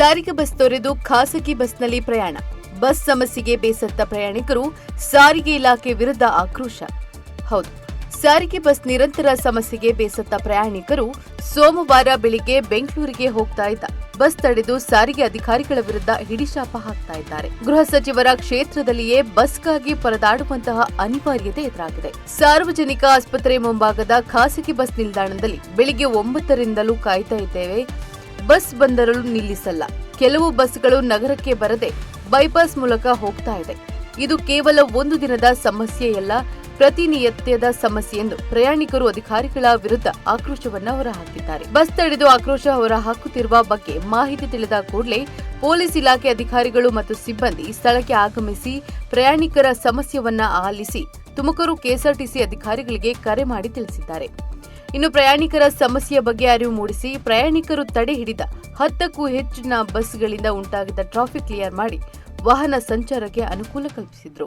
ಸಾರಿಗೆ ಬಸ್ ತೊರೆದು ಖಾಸಗಿ ಬಸ್ನಲ್ಲಿ ಪ್ರಯಾಣ. ಬಸ್ ಸಮಸ್ಯೆಗೆ ಬೇಸತ್ತ ಪ್ರಯಾಣಿಕರು ಸಾರಿಗೆ ಇಲಾಖೆ ವಿರುದ್ಧ ಆಕ್ರೋಶ. ಹೌದು, ಸಾರಿಗೆ ಬಸ್ ನಿರಂತರ ಸಮಸ್ಯೆಗೆ ಬೇಸತ್ತ ಪ್ರಯಾಣಿಕರು ಸೋಮವಾರ ಬೆಳಿಗ್ಗೆ ಬೆಂಗಳೂರಿಗೆ ಹೋಗ್ತಾ ಇದ್ದ. ಬಸ್ ತಡೆದು ಸಾರಿಗೆ ಅಧಿಕಾರಿಗಳ ವಿರುದ್ಧ ಹಿಡಿಶಾಪ ಹಾಕ್ತಾ ಇದ್ದಾರೆ. ಗೃಹ ಸಚಿವರ ಕ್ಷೇತ್ರದಲ್ಲಿಯೇ ಬಸ್ಗಾಗಿ ಪರದಾಡುವಂತಹ ಅನಿವಾರ್ಯತೆ ಎದುರಾಗಿದೆ. ಸಾರ್ವಜನಿಕ ಆಸ್ಪತ್ರೆ ಮುಂಭಾಗದ ಖಾಸಗಿ ಬಸ್ ನಿಲ್ದಾಣದಲ್ಲಿ ಬೆಳಿಗ್ಗೆ ಒಂಬತ್ತರಿಂದಲೂ ಕಾಯ್ತಾ ಇದ್ದೇವೆ. ಬಸ್ ಬಂದರೂ ನಿಲ್ಲಿಸಲ್ಲ. ಕೆಲವು ಬಸ್ಗಳು ನಗರಕ್ಕೆ ಬರದೆ ಬೈಪಾಸ್ ಮೂಲಕ ಹೋಗ್ತಾ ಇದೆ. ಇದು ಕೇವಲ ಒಂದು ದಿನದ ಸಮಸ್ಯೆಯಲ್ಲ ಪ್ರತಿನಿತ್ಯದ ಸಮಸ್ಯೆ ಎಂದು ಪ್ರಯಾಣಿಕರು ಅಧಿಕಾರಿಗಳ ವಿರುದ್ಧ ಆಕ್ರೋಶವನ್ನ ಹೊರಹಾಕಿದ್ದಾರೆ. ಬಸ್ ತಡೆದು ಆಕ್ರೋಶ ಹೊರಹಾಕುತ್ತಿರುವ ಬಗ್ಗೆ ಮಾಹಿತಿ ತಿಳಿದ ಕೂಡಲೇ ಪೊಲೀಸ್ ಇಲಾಖೆ ಅಧಿಕಾರಿಗಳು ಮತ್ತು ಸಿಬ್ಬಂದಿ ಸ್ಥಳಕ್ಕೆ ಆಗಮಿಸಿ ಪ್ರಯಾಣಿಕರ ಸಮಸ್ಯೆಯನ್ನ ಆಲಿಸಿ ತುಮಕೂರು ಕೆಎಸ್ಆರ್ಟಿಸಿ ಅಧಿಕಾರಿಗಳಿಗೆ ಕರೆ ಮಾಡಿ ತಿಳಿಸಿದ್ದಾರೆ. ಇನ್ನು ಪ್ರಯಾಣಿಕರ ಸಮಸ್ಯೆಯ ಬಗ್ಗೆ ಅರಿವು ಮೂಡಿಸಿ ಪ್ರಯಾಣಿಕರು ತಡೆ ಹಿಡಿದ ಹತ್ತಕ್ಕೂ ಹೆಚ್ಚಿನ ಬಸ್ಗಳಿಂದ ಉಂಟಾಗಿದ್ದ ಟ್ರಾಫಿಕ್ ಕ್ಲಿಯರ್ ಮಾಡಿ ವಾಹನ ಸಂಚಾರಕ್ಕೆ ಅನುಕೂಲ ಕಲ್ಪಿಸಿದ್ರು.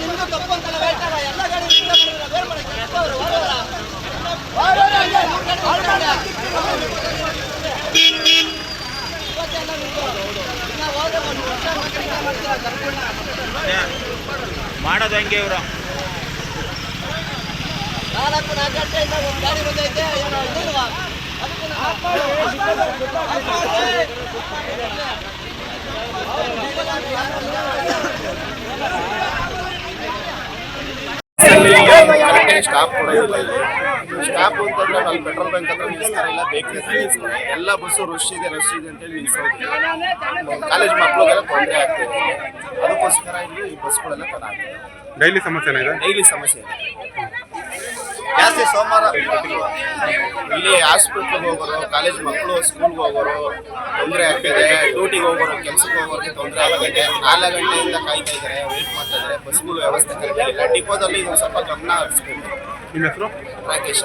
ನಿಮ್ದು ತಪ್ಪು ಬೇರೆ ಮಾಡೋದು ಹಂಗೆ ಇವರು? ನಾಲ್ಕು ನಾಲ್ಕು ಗಂಟೆಯಿಂದ ಒಂದು ಗಾಡಿ ಬಂದೈತೆ ಏನೋ ಇದಿಲ್ವಾ ಸ್ಟಾಪ್ ಕೂಡ ಇಲ್ಲ ಇಲ್ಲಿ. ಸ್ಟಾಪ್ ಅಂತಂದ್ರೆ ಅಲ್ಲಿ ಪೆಟ್ರೋಲ್ ಬಂಕ್ ಹತ್ರ ನಿಲ್ಲಿಸ್ತಾರೆ ಇಲ್ಲ ಬೇಕರಿ ಎಲ್ಲ ಬಸ್ಸು ರಶ್ ಇದೆ ರಶ್ ಇದೆ ಅಂತೇಳಿ ನಿಲ್ಲಿಸೋದು ಕಾಲೇಜ್ ಮಕ್ಕಳಿಗೆಲ್ಲ ತೊಂದರೆ ಆಗ್ತಿದೆ ಅದಕ್ಕೋಸ್ಕರ ಇಲ್ಲಿ ಈ ಬಸ್ಗಳೆಲ್ಲ ತಡ ಆಗ್ತದೆ ಡೈಲಿ ಸಮಸ್ಯೆ ಇದೆ? ಡೈಲಿ ಸಮಸ್ಯೆ ಇದೆ. ಸೋಮವಾರ ಇಲ್ಲಿ ಹಾಸ್ಪಿಟ್ಲಿಗೆ ಹೋಗೋರು ಕಾಲೇಜ್ ಮಕ್ಕಳು ಸ್ಕೂಲ್ಗೆ ಹೋಗೋರು ತೊಂದರೆ ಆಗ್ತಿದೆ. ಡ್ಯೂಟಿಗೆ ಹೋಗೋರು ಕೆಲಸಕ್ಕೆ ಹೋಗೋರಿಗೆ ತೊಂದರೆ ಆಗ್ತಿದೆ ನಾಲ್ಕು ಗಂಟೆಯಿಂದ ಕಾಯ್ತಾ ಇದ್ದಾರೆ ವೇಟ್ ಮಾಡ್ತಾ ಇದ್ದಾರೆ. ಬಸ್ಗಳು ವ್ಯವಸ್ಥೆ ಕರೆದಿಲ್ಲ ಇಲ್ಲ ಡಿಪೋದಲ್ಲಿ ಇದು ಸ್ವಲ್ಪ ಗಮನ ಹರಿಸ್ಬೇಕು. ನಿಮ್ಮ ಹೆಸರು? ರಾಕೇಶ್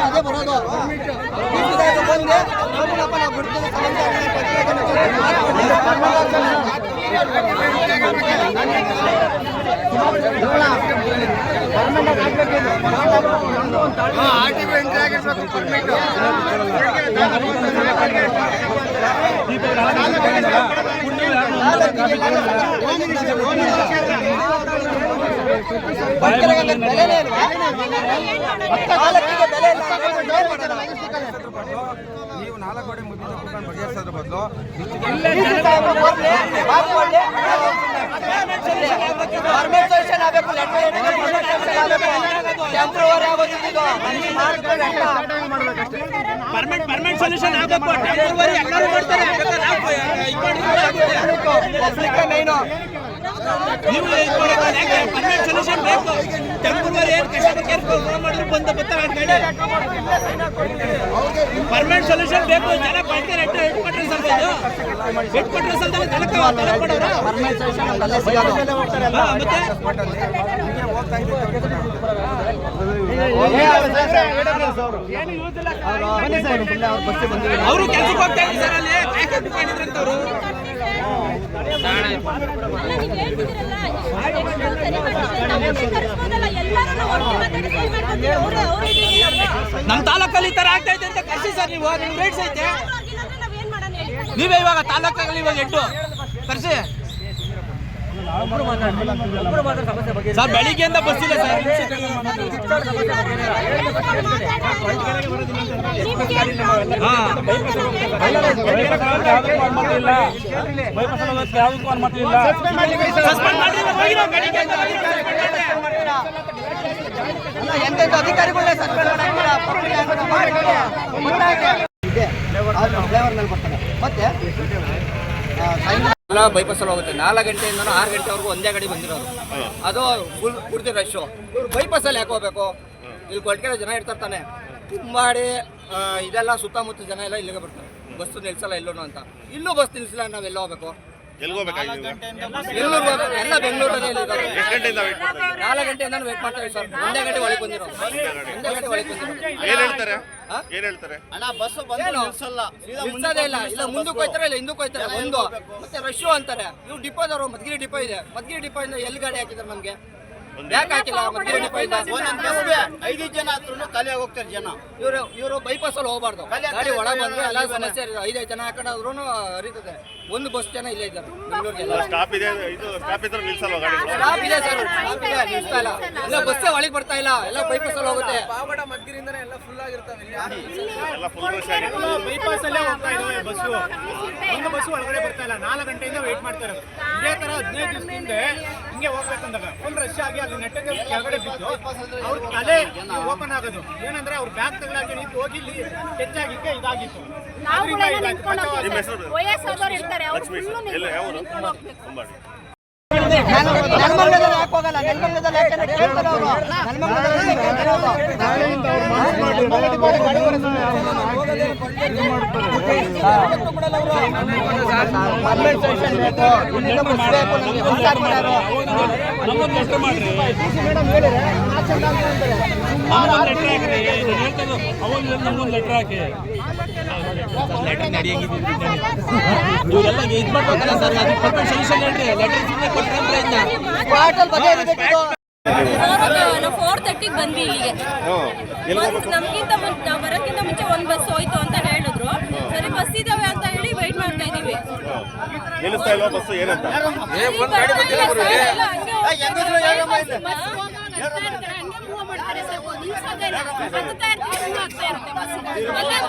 ಅದೇ ಬರೋದು ಬಂದೆ ನೋಡಿನಪ್ಪ ನಾವು ಬಿಡ್ತೀವಿ ಬೆಲೆ ಇಲ್ಲ ಏನ್ ಮಾಡ್ತಾರೆ ಮೆಜೆಸ್ಟಿಕ್ ಅಲ್ಲಿ? ನೀವು ನಾಲ್ಕು ಗೋಡೆ ಮುಗಿದ ಕುತ್ಕೊಂಡು ಬಗೆಹರಿಸೋದ್ರ ಬದಲು ಪರ್ಮಿಷನ್ ಆಗಬೇಕು ಟೆಂಪ್ರವರಿ ಪರ್ಮನೆಂಟ್ ಪರ್ಮನೆಂಟ್ ಸೊಲ್ಯೂಷನ್ ಆಗಬೇಕು. ಟೆಂಪರರಿ ಎಲ್ಲರೂ ಮಾಡ್ತಾರೆ. ನಾವು ಪರ್ಮನೆಂಟ್ ಸೊಲ್ಯೂಷನ್ ಬೇಕು. ಟೆಂಪರರಿ ಏನು ಆ ಗಾಡಿ ಪರ್ಮನೆಂಟ್ ಸೊಲ್ಯೂಷನ್ ಬೇಕು. ಜನ ಬೈಕ್ ಅವ್ರು ಕೆಲಸಕ್ಕೆ ಹೋಗ್ತಾ ಇದ್ದಾರೆ ಸರ್ ಅಲ್ಲಿ. ಬ್ಯಾಕಪ್ ನಮ್ಮ ತಾಲೂಕಲ್ಲಿ ಈ ತರ ಆಗ್ತಾ ಇದೆ ಅಂತ ಕಷ್ಟ ಸರ್ ನೀವು. ನಿಮ್ ರೇಟ್ಸ್ ಐತೆ? ನೀವೇ ಇವಾಗ ತಾಲೂಕಲ್ಲಿ ಇವಾಗ ಎಟ್ಟು ಕರ್ಸಿ ಸರ್, ಬೆಳಿಗ್ಗೆಯಿಂದ ಬಸ್ ಇಲ್ಲ ಸರ್. ಎಂತೆಂಥ ಅಧಿಕಾರಿಗಳನ್ನೇ ಸಸ್ಪೆಂಡ್ ಫ್ಲೇವರ್ ಮತ್ತೆ ಎಲ್ಲ ಬೈಪಾಸಲ್ಲಿ ಹೋಗುತ್ತೆ. ನಾಲ್ಕು ಗಂಟೆಯಿಂದ ಆರು ಗಂಟೆವರೆಗೂ ಒಂದೇ ಗಾಡಿ ಬಂದಿರೋದು. ಅದು ಫುಲ್ ಪೂರ್ತಿ ರಶ್ಶು ಇವ್ರು ಬೈಪಾಸಲ್ಲಿ ಯಾಕೆ ಹೋಗ್ಬೇಕು? ಇಲ್ಲಿ ಕೊಟ್ಟಿಗೆ ಜನ ಇರ್ತಾರೆ ತಾನೆ. ತುಂಬಾಡಿ ಇದೆಲ್ಲ ಸುತ್ತಮುತ್ತ ಜನ ಎಲ್ಲ ಇಲ್ಲಿಗೆ ಬರ್ತಾರೆ. ಬಸ್ ನಿಲ್ಸಲ್ಲ ಎಲ್ಲೂ ಅಂತ. ಇಲ್ಲೂ ಬಸ್ ನಿಲ್ಸಿಲ್ಲ ಎಲ್ಲ ಎಲ್ಲ ಬೆಂಗಳೂರಲ್ಲಿ ನಾಲ್ಕು ಗಂಟೆಯಿಂದ ವೇಟ್ ಮಾಡ್ತಾ ಇದ್ದೀವಿ ಸರ್. ಒಂದೇ ಗಂಟೆ ಒಳಗೆ ಬಂದಿರೋ. ಒಂದೇ ಗಂಟೆ ಒಳಗೆ ಬಂದಿರೋ. ಏನ್ ಹೇಳ್ತಾರೆ? ಹಾ? ಏನ್ ಹೇಳ್ತಾರೆ? ಅಣ್ಣ ಬಸ್? ನಿಲ್ಸಲ್ಲ. ನಿಲ್ಸೋದೇ ಇಲ್ಲ. ಇಲ್ಲ ಮುಂದಕ್ಕೆ ಹೋಯ್ತಾರೆ ಇಲ್ಲ ಹಿಂದಕ್ಕೆ ಹೋಯ್ತಾರೆ ಒಂದು ಮತ್ತೆ ರಶ್ಶು ಅಂತಾರೆ. ಇವ್ರು ಡಿಪೋದವರು ಮದ್ಗಿರಿ ಡಿಪೋ ಇದೆ. ಮದ್ಗಿರಿ ಡಿಪೋ ಇಂದ ಎಲ್ಲಿ ಗಾಡಿ ಹಾಕಿದ್ದಾರೆ ನಮ್ಗೆ. ಯಾಕೆ ಹಾಕಿಲ್ಲ? ಒಂದೊಂದು ಐದು ಜನ ಹತ್ರ ಖಾಲಿ ಹೋಗ್ತಾರೆ ಜನ. ಇವರು ಇವರು ಬೈಪಾಸ್ ಅಲ್ಲಿ ಹೋಗ್ಬಾರ್ದು. ಗಾಡಿ ಒಳ ಬಂದ್ರೆ ಎಲ್ಲ ಸಮಸ್ಯೆ ಐದು ಐದೈದು ಜನ ಹಾಕೊಂಡ್ರು ಹರಿತದೆ. ಒಂದು ಬಸ್ ಜನ ಇಲ್ಲೇ ಇದ್ದಾರೆ ಬೆಂಗಳೂರಿಗೆ. ಸ್ಟಾಪ್ ಇದೆ ಇದು ಸ್ಟಾಪ್ ಇದ್ರೆ ನಿಲ್ಸಲ್ವ ಗಾಡಿ? ಸ್ಟಾಪ್ ಇದೆ ಸರ್ ಸ್ಟಾಪ್ ಇದೆ. ನಿಲ್ಸ್ತಾ ಇಲ್ಲ. ಇಲ್ಲ ಬಸ್ಸೇ ಒಳಗೆ ಬರ್ತಾ ಇಲ್ಲ. ಎಲ್ಲ ಬೈಪಾಸ್ ಅಲ್ಲಿ ಹೋಗುತ್ತೆ. ಪಾವಗಡ ಮದ್ಗಿರಿಂದನೇ ಎಲ್ಲ ಫುಲ್ ಆಗಿರ್ತಾವೆ. ಇಲ್ಲಿ ಎಲ್ಲ ಫುಲ್ ರಶ್ ಆಗಿದೆ ಬೈಪಾಸ್ ಅಲ್ಲೇ ಹೋಗ್ತಾ ಇದಾವೆ ಬಸ್ಸು ಒಂದು ಬಸ್ಸು ಒಳಗಡೆ ಬರ್ತಾ ಇಲ್ಲ. ನಾಲ್ಕು ಗಂಟೆಯಿಂದ ವೇಟ್ ಮಾಡ್ತಾರೆ ಇರೋದು. ಇದೇ ತರ ಹದಿನೈದು ದಿವಸದಿಂದ ಹಿಂಗೆ ಹೋಗ್ಬೇಕಂದಾಗ ಫುಲ್ ರಶ್ ಆಗಿ ಅಲ್ಲಿ ನೆಟ್ಟಗೆ ಕೆಳಗಡೆ ಬಿದ್ದು ಅವ್ರ ತಲೆ ಓಪನ್ ಆಗೋದು. ಏನಂದ್ರೆ ಅವ್ರ ಬ್ಯಾಗ್ ತಗೊಳಕ್ಕೆ ನಿಂತು ಹೋಗಿ ಇಲ್ಲಿ ಟಚ್ ಇದಾಗಿತ್ತು ಆದ್ರಿಂದ ಇದಾಯ್ತು. ಬಚಾವ್ ನಿಮ್ಮ ವಯಸ್ಸಾದವ್ರು ಇರ್ತಾರೆ. ಅವ್ರು ಎಲ್ಲ ಯಾವ ನಾನು ನೆಲಮಂಗಲದಲ್ಲಿ ಯಾಕೆ ಹೋಗಲ್ಲ ನೆಲಮಂಗಲದಲ್ಲಿ ಯಾಕೆ ಅಂತ ಕೇಳ್ತಾರೆ ಅವರು. ನೆಲಮಂಗಲದಲ್ಲಿ ಇದು ಮಾಡ್ಬೇಕಲ್ಲ ಸರ್ ಪರ್ಮನೆಂಟ್ ಸೊಲ್ಯೂಷನ್ ಹೇಳ್ರಿ ಲೆಟರ್ ಸುಮ್ಮನೆ ಕೊಟ್ಟರೆ ನಾವು ಫೋರ್ ತರ್ಟಿಗೆ ಬಂದ್ವಿ ಇಲ್ಲಿಗೆ ನಮ್ಗಿಂತ ಮುಂಚೆ ನಾವು ಬರೋಕ್ಕಿಂತ ಒಂದ್ ಬಸ್ ಹೋಯ್ತು ಅಂತ ಹೇಳಿದ್ರು. ಸರಿ ಬಸ್ ಇದಾವೆ ಅಂತ ಹೇಳಿ ವೈಟ್ ಮಾಡ್ತಾ ಇದೀವಿ ನಿಲ್ಲಿಸ್ತಾ ಇಲ್ವಾ ಬಸ್ ಏನಂತ? Bus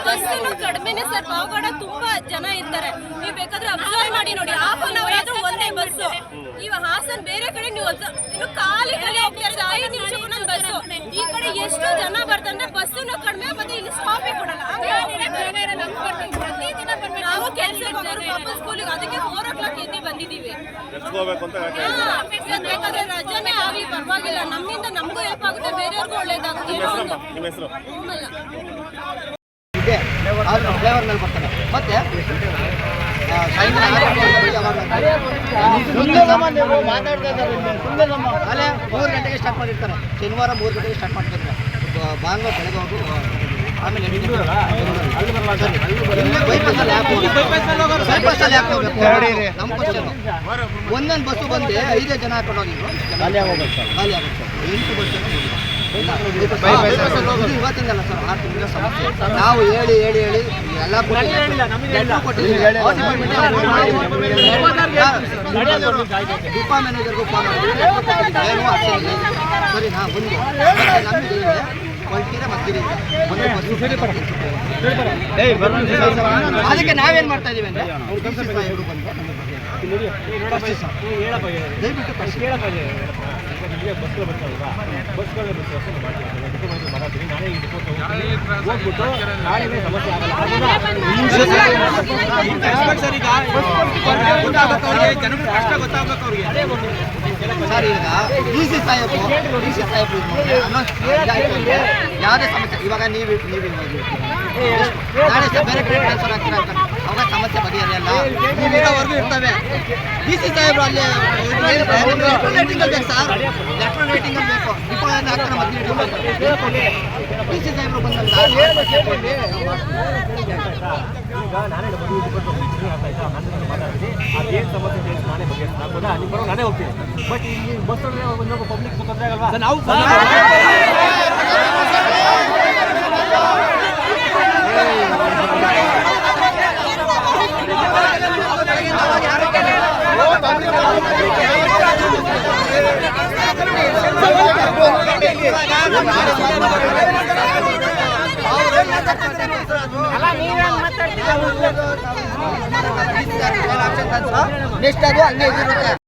bus. ಕಡಿಮೆನೆ ಸರ್ ಪಾವಗಡ ತುಂಬಾ ಜನ ಇರ್ತಾರೆ. ನೀವು ಬೇಕಾದ್ರೆ ಅಬ್ಸರ್ವ್ ಮಾಡಿ ನೋಡಿ. ಹಾಫ್ ಅನ್ ಅವರ್ ಆದ್ರೂ ಒಂದೇ ಬಸ್ ಈಗ ಹಾಸನ್ ಬೇರೆ ಕಡೆ ನೀವು ಇನ್ನು ಖಾಲಿ ಖಾಲಿ ಹೋಗ್ತಾ ಇರೋದು ಐದು ನಿಮಿಷಕ್ಕೂ ನನ್ನ ಬಸ್ಸು ಈ ಕಡೆ ಎಷ್ಟು ಜನ ಬರ್ತಾರೆ ಬಸ್ಸನ್ನು ಕಡಿಮೆ ಮತ್ತೆ ಇಲ್ಲಿ ಸ್ಟಾಪೇ ಕೊಡಲ್ಲ. ಕೆಲ್ಸಕ್ಕೆ ಹೋಗೋರು ಪಾಪ ಸ್ಕೂಲಿಗೆ ಅದಕ್ಕೆ ಫೋರ್ ಓ ಕ್ಲಾಕ್ ಎದ್ದು ಬಂದಿದ್ದೀವಿ. ಎಷ್ಟು ಅಂತ ಹೇಳ್ತಾ ಹಾ, ಸರ್, ಬೇಕಾದ್ರೆ ರಜಾನೇ ಆಗ್ಲಿ ಪರವಾಗಿಲ್ಲ. ನಮ್ಮಿಂದ ನಮಗೂ ಹೆಲ್ಪ್ ಆಗುತ್ತೆ ಬೇರೆಯವ್ರಿಗೂ ಒಳ್ಳೇದಾಗುತ್ತೆ. ಏನೋ ಒಂದು ನಿಮ್ಮ ಹೆಸರು. ಇದೆ. ಆದ್ರೆ ಫ್ಲೇವರ್ ಮೇಲೆ ಮತ್ತೆ? ಅಲ್ಲೇ ಮೂರು ಗಂಟೆಗೆ ಸ್ಟಾರ್ಟ್ ಮಾಡಿರ್ತಾರೆ. ಶನಿವಾರ ಮೂರು ಗಂಟೆಗೆ ಸ್ಟಾರ್ಟ್ ಮಾಡ್ತಾರೆ. ಬಾಂಗ್ಲೋ ಭಾನುವಾರ ಬೆಳಗ್ಗೆ ಹೋಗು ಒಂದೊಂದು ಬಸ್ಸು ಬಂದು ಐದೇ ಜನ ಹಾಕೊಂಡು ಹೋಗಿದ್ರು ಖಾಲಿ ಖಾಲಿ ಆಗುತ್ತೆ. ಎಂಟು ಬಸ್ ಇವತ್ತಿಂದಲ್ಲ ಸರ್ ಆರು ತಿಂಗಳ ಸಮಸ್ಯೆ. ನಾವು ಹೇಳಿ ಹೇಳಿ ಹೇಳಿ ಎಲ್ಲ ಡಿಪಾ ಮ್ಯಾನೇಜರ್ಗೂ ಫೋನ್ ಮಾಡಿದ್ವಿ ಸರಿ ನಾ ಬಂದು ನಮಗೆ ಅದಕ್ಕೆ ನಾವೇನ್ ಮಾಡ್ತಾ ಇದೀವಿ ಅಂದ್ರೆ? DCI ಅವರು ಬಂದು ನಮಗೆ ದಯವಿಟ್ಟು ಕಳಿಸಿ ಜನಕ್ಕೆ ಕಷ್ಟ ಗೊತ್ತಾಗ್ಬೇಕು ಅವ್ರಿಗೆ. ಸರ್ ಈಗ ಡಿ ಸಿ ಸಾಹೇಬರು ಡಿ ಸಿ ಅಂದ್ರೆ ಯಾವುದೇ ಸಮಸ್ಯೆ ಇವಾಗ ನೀವು ನೀವು. ನಾಳೆ ಬೇರೆ ಕಡೆ ಟ್ರಾನ್ಸ್ಫರ್ ಆಗ್ತೀರಾ ಅಂತ. ಅವಾಗ ಸಮಸ್ಯೆ ಬಗೆಹರಿಯಲ್ಲ. ಇರೋವರೆಗೂ ಇರ್ತವೆ. ಡಿ ಸಿ ಸಾಹೇಬರು ಅಲ್ಲಿ ರೇಟಿಂಗ್ ಬೇಕು ಸರ್. ಲೆಟರ್ ರೇಟಿಂಗ್ ಬೇಕು. ಡಿಪಾಸಿಟ್ ಹಾಕ್ತಾರೆ ಮತ್ತೆ ಡಿ ಸಿ ಸಾಹೇಬರು ಬಂದಾಗ ನಾವು ನೆಕ್ಸ್ಟ್ ಅದು ಹಂಗೆ ಇದಿರುತ್ತೆ